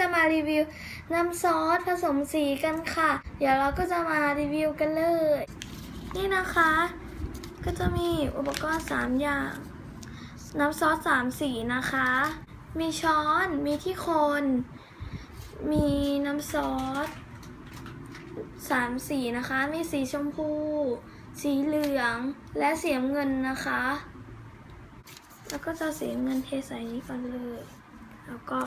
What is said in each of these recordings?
จะมารีวิวน้ำซอสผสมสีกันค่ะ เดี๋ยวเราก็จะมารีวิวกันเลย นี่นะคะ ก็จะมีอุปกรณ์ 3 อย่าง น้ำซอส3สีนะคะ มีช้อน มีที่คน มีน้ำซอสสามสีนะคะ มีสีชมพู สีเหลือง และสีเงินนะคะแล้วก็จะสีน้ำเงินเทใส่นี้ก่อนเลย แล้วก็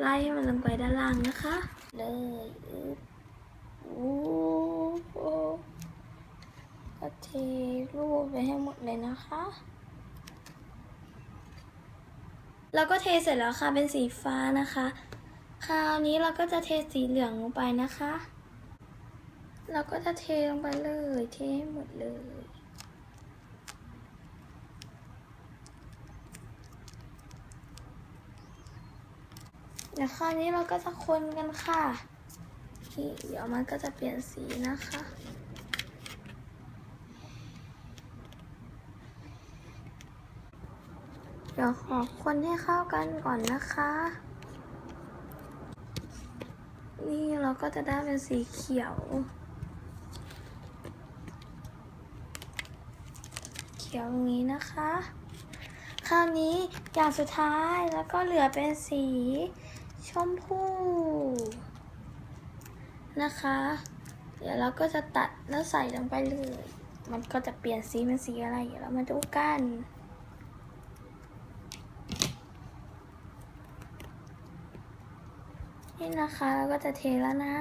ไล่ให้มันลงไปด้านล่างนะคะ เลยโอ้โหก็เทรูปไปให้หมดเลยนะคะแล้วก็เทเสร็จแล้วค่ะเป็นสีฟ้านะคะ คราวนี้เราก็จะเทสีเหลืองลงไปนะคะ เราก็จะเทลงไปเลย เทให้หมดเลย เดี๋ยวคราวนี้เราก็จะคนกันค่ะนี่เดี๋ยวมันก็จะเปลี่ยนสีนะคะ เดี๋ยวขอคนให้เข้ากันก่อนนะคะ นี่เราก็จะได้เป็นสีเขียวเขียวอย่างนี้นะคะ คราวนี้อย่างสุดท้ายแล้วก็เหลือเป็นสี ชมพูนะคะ เดี๋ยวเราก็จะตัดแล้วใส่ลงไปเลย มันก็จะเปลี่ยนสีเป็นสีอะไร เดี๋ยวเรามาดูกันนี่นะคะเราก็จะเทแล้วนะ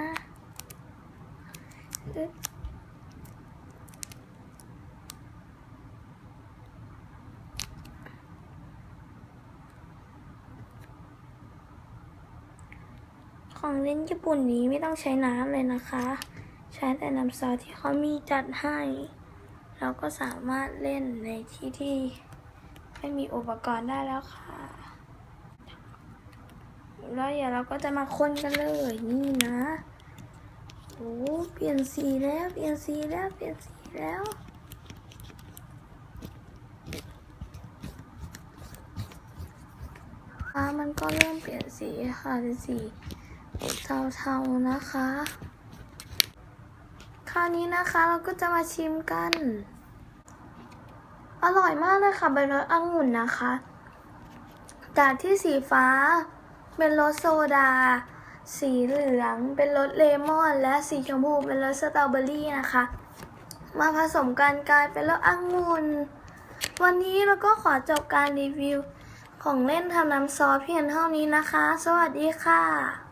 ของเล่นญี่ปุ่นนี้ไม่ต้องใช้น้ำเลยนะคะ ใช้แต่น้ำซอสที่เขามีจัดให้ เราก็สามารถเล่นในที่ที่ไม่มีอุปกรณ์ได้แล้วค่ะ แล้วเดี๋ยวเราก็จะมาคนกันเลยนี่นะโอ้เปลี่ยนสีแล้วเปลี่ยนสีแล้วเปลี่ยนสีแล้วฟ้ามันก็เริ่มเปลี่ยนสีค่ะเป็นสี เทาๆนะคะ คราวนี้นะคะเราก็จะมาชิมกัน อร่อยมากเลยค่ะเป็นรสองุ่นนะคะ จากที่สีฟ้าเป็นรสโซดา สีเหลืองเป็นรสเลมอน และสีชมพูเป็นรสสตรอเบอรี่นะคะ มาผสมกันกลายเป็นรสองุ่นวันนี้เราก็ขอจบการรีวิวของเล่นทำน้ำซอสเพียงเท่านี้นะคะ สวัสดีค่ะ